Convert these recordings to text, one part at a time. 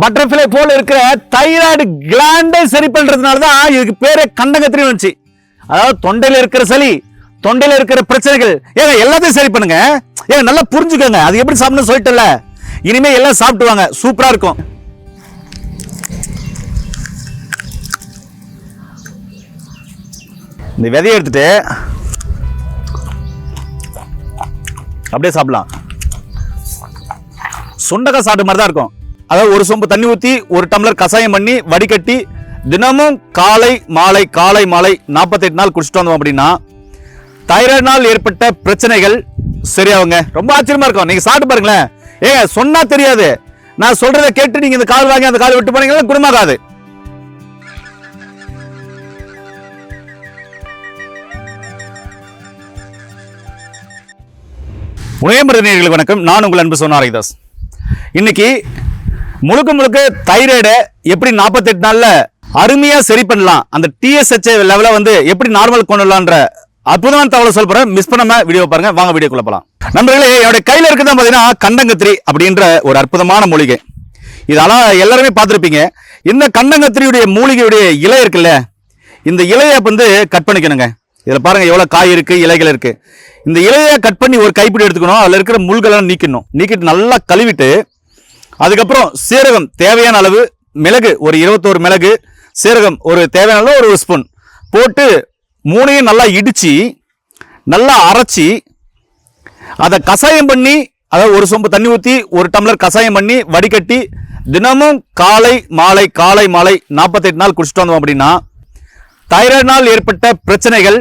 Butterfly போல இருக்கிற thyroid கிளாண்டே சரி பண்றதுனால தான் இதுக்கு பேரே கண்டங்கத்திரி வந்துச்சு. அதாவது தொண்டையில் இருக்கிற சளி தொண்டையில் இருக்கிற பிரச்சனைகள். ஏங்க எல்லாத்தையும் சரி பண்ணுங்க. ஏங்க நல்லா புரிஞ்சுக்கோங்க. அது எப்படி சாப்பிடணும் சொல்லிட்டல இனிமே எல்லாம் சாப்பிட்டு வாங்க சூப்பரா இருக்கும். இந்த விதையை எடுத்துட்டு அப்படியே சாப்பிடலாம். சுண்டக்காய் சாப்பிட்ட மாதிரி தான் இருக்கும். அதாவது ஒரு சொம்பு தண்ணி ஊற்றி ஒரு டம்ளர் கஷாயம் பண்ணி வடிகட்டி தினமும் காலை மாலை காலை மாலை நாற்பத்தெட்டு நாள் குடிச்சிட்டு வந்தோம் அப்படின்னா தைராய்டினால் ஏற்பட்ட பிரச்சனைகள் சரியாகுங்க. ரொம்ப ஆச்சரியமா இருக்கும். நீங்க சாப்பிட்டு பாருங்களேன். ஏங்க சொன்னா தெரியாது. நான் சொல்றதை கேட்டு நீங்க இந்த கால் வாங்கி அந்த கால் விட்டு போனீங்கன்னா குணமாகாது. உயம்பரதினர்களுக்கு வணக்கம். நான் உங்கள் அன்பு சொன்ன ஹரிதாஸ் இன்னைக்கு முழுக்க முழுக்க தைராய்டு எப்படி நாற்பத்தெட்டு நாளில் அருமையாக சரி பண்ணலாம். அந்த டிஎஸ்ஹெச் லெவலை வந்து எப்படி நார்மல் கொண்டு வரலான்ற அற்புதமான தகவலை சொல்ல போகிறேன் மிஸ் பண்ணாமல் வீடியோ பாருங்க. வாங்க வீடியோக்குள்ள போகலாம் நண்பர்களே என்னுடைய கையில் இருக்கிறது பார்த்தீங்கன்னா கண்டங்கத்திரி அப்படின்ற ஒரு அற்புதமான மூலிகை. இதெல்லாம் எல்லாருமே பார்த்துருப்பீங்க. இந்த கண்டங்கத்திரியுடைய மூலிகையுடைய இலை இருக்குல்ல இந்த இலையை வந்து கட் பண்ணிக்கணுங்க. இதில் பாருங்கள் எவ்வளோ காய் இருக்குது இலைகள் இருக்குது இந்த இலையை கட் பண்ணி ஒரு கைப்பிடி எடுத்துக்கணும். அதில் இருக்கிற முள்களெல்லாம் நீக்கணும் நீக்கிட்டு நல்லா கழுவிட்டு அதுக்கப்புறம் சீரகம் தேவையான அளவு மிளகு ஒரு இருபத்தோரு மிளகு சீரகம் ஒரு தேவையான அளவு ஒரு ஸ்பூன் போட்டு மூணையும் நல்லா இடித்து நல்லா அரைச்சி அதை கசாயம் பண்ணி அதாவது ஒரு சொம்பு தண்ணி ஊற்றி ஒரு டம்ளர் கசாயம் பண்ணி வடிகட்டி தினமும் காலை மாலை காலை மாலை நாற்பத்தெட்டு நாள் குடிச்சிட்டு வந்தோம் அப்படின்னா தைராய்டினால் ஏற்பட்ட பிரச்சனைகள்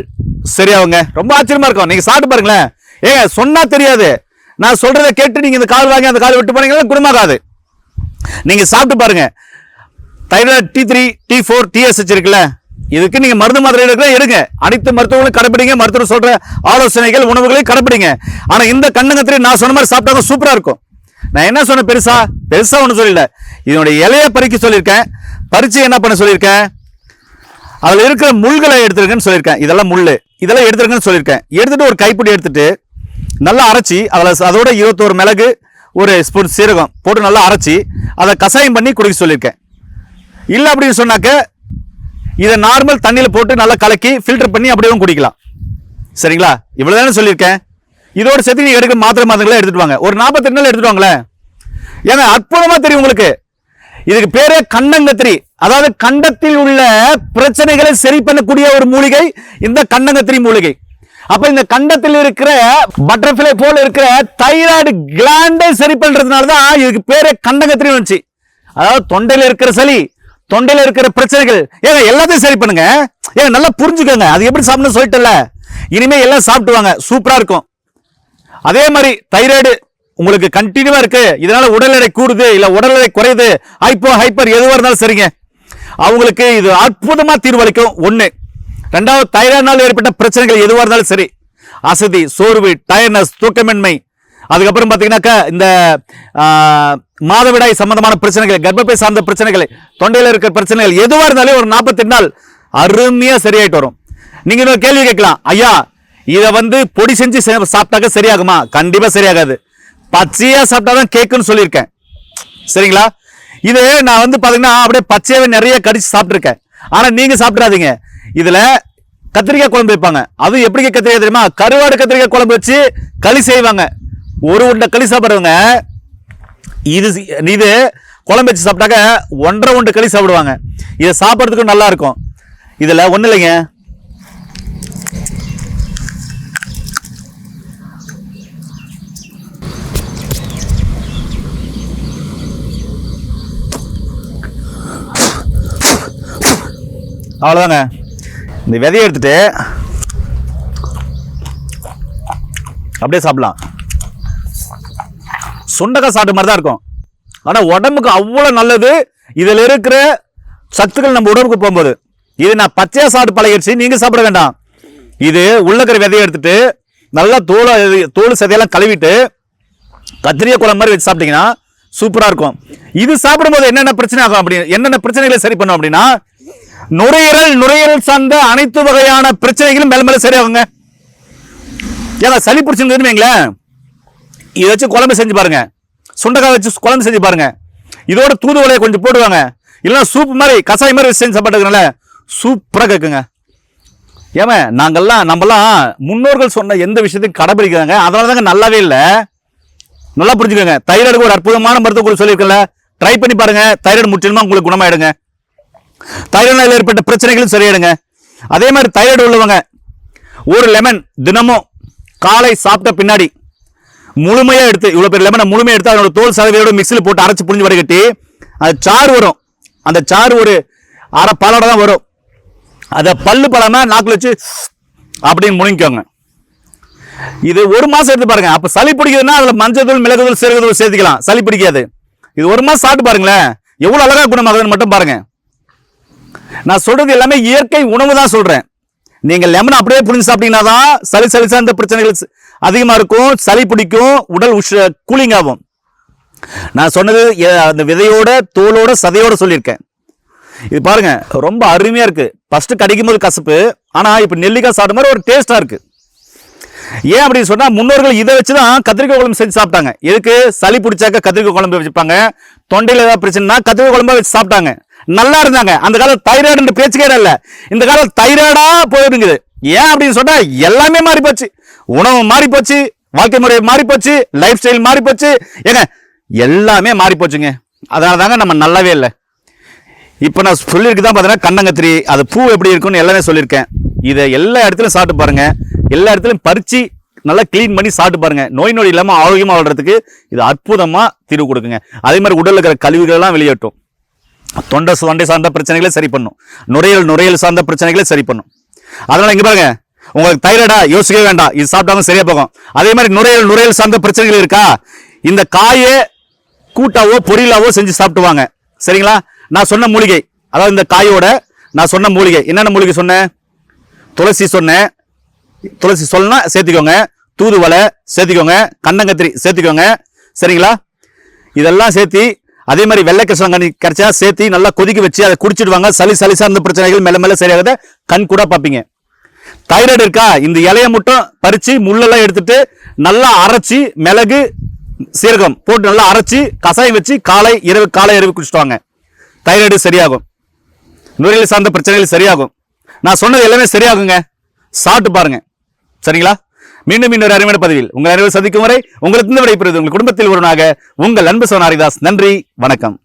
சரியாகுங்க. ரொம்ப ஆச்சரியமா இருக்கும். நீங்கள் சாப்பிட்டு பாருங்களேன். ஏங்க சொன்னால் தெரியாது. நான் சொல்றதை கேட்டு நீங்க இந்த கால் வாங்கி அந்த கால் விட்டு போனீங்கன்னா குடும்பமாகாது நீங்க சாப்பிட்டு பாருங்க. Thyroid T three T four TSH இருக்குல்ல இதுக்கு நீங்க மருந்து மாத்திரை எடுக்கிற எடுங்க. அனைத்து மருத்துவங்களும் கடைப்பிடிங்க மருத்துவர் சொல்ற ஆலோசனைகள் உணவுகளையும் கடைப்பிடிங்க. ஆனா இந்த கண்ணங்கத்திரி நான் சொன்ன மாதிரி சாப்பிட்டாங்க சூப்பரா இருக்கும். நான் என்ன சொன்னேன் பெருசா? பெருசா ஒன்றும் சொல்லல. இதனுடைய இலையை பறிக்க சொல்லியிருக்கேன். பறிச்சு என்ன பண்ண சொல்லியிருக்கேன்? அதில் இருக்கிற முள்களை எடுத்துருக்கேன்னு சொல்லியிருக்கேன். இதெல்லாம் முள் இதெல்லாம் எடுத்துருக்கேன்னு சொல்லியிருக்கேன். எடுத்துட்டு ஒரு கைப்பிடி எடுத்துட்டு நல்லா அரைச்சி அதில் அதோட இருபத்தோரு மிளகு ஒரு ஸ்பூன் சீரகம் போட்டு நல்லா அரைச்சி அதை கஷாயம் பண்ணி குடிக்க சொல்லியிருக்கேன். இல்லை அப்படின்னு சொன்னாக்க இதை நார்மல் தண்ணியில் போட்டு நல்லா கலக்கி ஃபில்டர் பண்ணி அப்படியே குடிக்கலாம். சரிங்களா? இவ்வளோ தானே சொல்லியிருக்கேன். இதோட சேர்த்து நீங்கள் எடுக்க மாத்திரை மாத்திரங்களை எடுத்துட்டு வாங்க. ஒரு நாற்பத்தெட்டு நாள் எடுத்துட்டு வாங்களேன். ஏங்க அற்புதமாக தெரியும் உங்களுக்கு. இதுக்கு பேரே கண்ணங்கத்திரி. அதாவது கண்டத்தில் உள்ள பிரச்சனைகளை சரி பண்ணக்கூடிய ஒரு மூலிகை இந்த கண்ணங்கத்திரி மூலிகை. அப்ப இந்த கண்டத்தில் இருக்கிற பட்டர்ஃப்ளை போல இருக்கிற தைராய்டு கிளாண்டை சரி பண்றதுனால தான் இதுக்கு பேரே கண்டகத்திரி வந்துச்சு. அதாவது தொண்டையில் இருக்கிற சளி தொண்டையில் இருக்கிற பிரச்சனைகள் ஏங்க எல்லாத்தையும் சரி பண்ணுங்க. ஏங்க நல்லா புரிஞ்சுக்கோங்க. அது எப்படி சாப்பிடணும் சொல்லிட்டல இனிமே எல்லாம் சாப்பிட்டு வாங்க சூப்பரா இருக்கும். அதே மாதிரி தைராய்டு உங்களுக்கு கண்டினியூவா இருக்கு. இதனால உடல் எடை கூடுது இல்ல உடல் எடை குறையுது ஹைப்போ ஹைப்பர் எதுவாக இருந்தாலும் சரிங்க. அவங்களுக்கு இது அற்புதமா தீர்வளிக்கும் ஒன்று ரெண்டாவது தைராய்டினால் ஏற்பட்ட பிரச்சனைகள் எதுவாக இருந்தாலும் சரி. அசதி சோர்வு டயர்னஸ் தூக்கமின்மை. அதுக்கப்புறம் பார்த்தீங்கன்னாக்கா இந்த மாதவிடாய் சம்பந்தமான பிரச்சனைகள் கர்ப்பப்பை சார்ந்த பிரச்சனைகள் தொண்டையில் இருக்கிற பிரச்சனைகள் எதுவாக இருந்தாலும் ஒரு நாற்பத்தெட்டு நாள் அருமையாக சரியாயிட்டு வரும். நீங்கள் இன்னொரு கேள்வி கேட்கலாம். ஐயா இதை வந்து பொடி செஞ்சு சே- சாப்பிட்டாக்க சரியாகுமா? கண்டிப்பாக சரியாகாது. பச்சையா சாப்பிட்டாதான் கேக்குன்னு சொல்லியிருக்கேன். சரிங்களா? இது நான் வந்து பார்த்தீங்கன்னா அப்படியே பச்சையாகவே நிறைய கடிச்சு சாப்பிட்ருக்கேன் ஆனால் நீங்கள் சாப்பிட்றாதீங்க இதுல கத்திரிக்காய் குழம்பு வைப்பாங்க. அது எப்படி கத்திரிக்காய் தெரியுமா? கருவாடு கத்திரிக்காய் குழம்பு வச்சு களி செய்வாங்க. ஒரு உண்டை களி சாப்பிடுறவங்க இது இது குழம்பு வச்சு சாப்பிட்டாக்க ஒன்றரை உண்டு களி சாப்பிடுவாங்க. இதை சாப்பிட்றதுக்கும் நல்லா இருக்கும். இதில் ஒன்றும் இல்லைங்க. அவ்வளோதாங்க இந்த விதையை எடுத்துட்டு அப்படியே சாப்பிடலாம். சுண்டக்காய் சாப்பிட்ட மாதிரி தான் இருக்கும். ஆனால் உடம்புக்கு அவ்வளோ நல்லது. இதில் இருக்கிற சத்துக்கள் நம்ம உடம்புக்கு போகும்போது. இது நான் பச்சையாக சாப்பிட்டு பழகிடுச்சு நீங்கள் சாப்பிட வேண்டாம். இது உள்ளக்கிற விதையை எடுத்துட்டு நல்லா தோலை தோல் சதையெல்லாம் கழுவிட்டு கத்திரிய குளம் மாதிரி வச்சு சாப்பிட்டீங்கன்னா சூப்பராக இருக்கும். இது சாப்பிடும்போது என்னென்ன பிரச்சனை ஆகும் அப்படின்னு என்னென்ன பிரச்சனைகளை சரி பண்ணும் அப்படின்னா நுரையீரல் நுரையீரல் சார்ந்த அனைத்து வகையான பிரச்சனைகளும் மேல மேல சரியாகுங்க. ஏங்க சளி பிடிச்சிருந்ததுன்னு இதை வச்சு குழம்பு செஞ்சு பாருங்க. சுண்டக்காய் வச்சு குழம்பு செஞ்சு பாருங்க. இதோட தூதுவலையை கொஞ்சம் போடுவாங்க இல்லைன்னா சூப் மாதிரி கசாய் மாதிரி செஞ்சு சாப்பாட்டுக்கிறனால சூப்பராக கேட்குங்க ஏமா நாங்கள்லாம் நம்மலாம் முன்னோர்கள் சொன்ன எந்த விஷயத்தையும் கடைபிடிக்கிறாங்க அதனால தாங்க நல்லாவே இல்லை. நல்லா புரிஞ்சுக்கோங்க. தைராய்டுக்கு ஒரு அற்புதமான மருத்துவ குழு சொல்லியிருக்கல ட்ரை பண்ணி பாருங்க. தைராய்டு முற்றிலுமா உங்களுக்கு குணமாயிடுங்க. தைராய்டில் ஏற்பட்ட பிரச்சனைகளும் சரியாயிடுங்க. அதே மாதிரி தைராய்டு உள்ளவங்க ஒரு லெமன் தினமும் காலை சாப்பிட்ட பின்னாடி முழுமையாக எடுத்து இவ்வளோ பேர் லெமனை முழுமையாக எடுத்து அதனோட தோல் சதவீதோட மிக்சியில் போட்டு அரைச்சு புரிஞ்சு வடிகட்டி அது சாறு வரும். அந்த சாறு ஒரு அரை பாலோட தான் வரும். அதை பல்லு பழமாக நாக்கில் வச்சு அப்படின்னு முழுங்கிக்கோங்க இது ஒரு மாதம் எடுத்து பாருங்க. அப்போ சளி பிடிக்குதுன்னா அதில் மஞ்சள் தூள் மிளகு தூள் சீரக தூள் சேர்த்துக்கலாம். சளி பிடிக்காது. இது ஒரு மாதம் சாப்பிட்டு பாருங்களேன். எவ்வளோ அழகா குணமாகுதுன்னு மட்டும் பாருங்கள் நான் சொல்றது எல்லாமே இயற்கை உணவு தான் சொல்றேன். நீங்க லெமன் அப்படியே புரிஞ்சு சாப்பிட்டீங்கன்னா தான் சளி சளி சார்ந்த பிரச்சனைகள் அதிகமா இருக்கும். சளி பிடிக்கும். உடல் உஷ கூலிங் ஆகும். நான் சொன்னது அந்த விதையோட தோலோட சதையோட சொல்லியிருக்கேன். இது பாருங்க ரொம்ப அருமையா இருக்கு. ஃபர்ஸ்ட் கடிக்கும் போது கசப்பு ஆனா இப்ப நெல்லிக்காய் சாப்பிட்ட மாதிரி ஒரு டேஸ்டா இருக்கு. ஏன் அப்படின்னு சொன்னா முன்னோர்கள் இதை வச்சு தான் கத்திரிக்காய் குழம்பு செஞ்சு சாப்பிட்டாங்க. எதுக்கு? சளி பிடிச்சாக்க கத்திரிக்காய் குழம்பு வச்சுப்பாங்க. தொண்டையில் ஏதாவது பிரச்சனைனா கத்திரிக்காய் குழம்பு வச்சு சாப்பிட்டாங்க. நல்லா இருந்தாங்க. அந்த காலம் தைராய்டு பேச்சுக்கே இல்லை. இந்த காலம் தைராய்டா போயிருங்குது ஏன் அப்படின்னு சொன்னா எல்லாமே மாறி போச்சு உணவு மாறி போச்சு வாழ்க்கை முறை மாறி போச்சு லைஃப் ஸ்டைல் மாறி போச்சு ஏங்க எல்லாமே மாறி போச்சுங்க அதனால தாங்க நம்ம நல்லாவே இல்லை. இப்போ நான் சொல்லியிருக்கு தான் பார்த்தீங்கன்னா கண்ணங்கத்திரி அது பூ எப்படி இருக்கும்னு எல்லாமே சொல்லியிருக்கேன். இதை எல்லா இடத்துலையும் சாப்பிட்டு பாருங்க. எல்லா இடத்துலையும் பறிச்சு நல்லா க்ளீன் பண்ணி சாப்பிட்டு பாருங்க. நோய் நொடி இல்லாமல் ஆரோக்கியமாக வாழ்றதுக்கு இது அற்புதமாக தீர்வு கொடுக்குங்க. அதே மாதிரி உடலில் இருக்கிற கழிவுகள்லாம் வெளியேட்டும் தொண்டை தொண்டை சார்ந்த பிரச்சனைகளை சரி பண்ணும். நுரையீரல் நுரையீரல் சார்ந்த பிரச்சனைகளை சரி பண்ணும். அதனால இங்க பாருங்க உங்களுக்கு தைராய்டா யோசிக்கவே வேண்டாம். இது சாப்பிட்டாலும் சரியா போகும். அதே மாதிரி நுரையீரல் நுரையீரல் சார்ந்த பிரச்சனைகள் இருக்கா? இந்த காயை கூட்டாவோ பொரியலாவோ செஞ்சு சாப்பிட்டுவாங்க. சரிங்களா? நான் சொன்ன மூலிகை அதாவது இந்த காயோட நான் சொன்ன மூலிகை. என்னென்ன மூலிகை சொன்னேன்? துளசி சொன்னேன். துளசி சொல்லனா சேர்த்துக்கோங்க. தூதுவளை சேர்த்துக்கோங்க. கண்ணங்கத்திரி சேர்த்துக்கோங்க. சரிங்களா? இதெல்லாம் சேர்த்து அதே மாதிரி வெள்ளை கிருஷ்ணங்கனி கிடைச்சா சேர்த்து நல்லா கொதிக்க வச்சு அதை குடிச்சிடுவாங்க. சளி சளி சார்ந்த பிரச்சனைகள் மெல்ல மெல்ல சரியாகிறத கண் கூட பார்ப்பீங்க. தைராய்டு இருக்கா? இந்த இலைய மட்டும் பறிச்சு முள்ளெல்லாம் எடுத்துட்டு நல்லா அரைச்சி மிளகு சீரகம் போட்டு நல்லா அரைச்சி கசாயம் வச்சு காலை இரவு காலை இரவு குடிச்சிட்டு வாங்க தைராய்டு சரியாகும். நுரையீரல் சார்ந்த பிரச்சனைகள் சரியாகும். நான் சொன்னது எல்லாமே சரியாகுங்க. சாப்பிட்டு பாருங்க. சரிங்களா? மீண்டும் இன்னொரு அருமையான பதிவில் உங்கள் அனைவரும் சந்திக்கும் வரை உங்களுக்கு விடைபெறுவது உங்கள் குடும்பத்தில் ஒருவனாக உங்கள் அன்பு சோனாரிதாஸ். நன்றி வணக்கம்.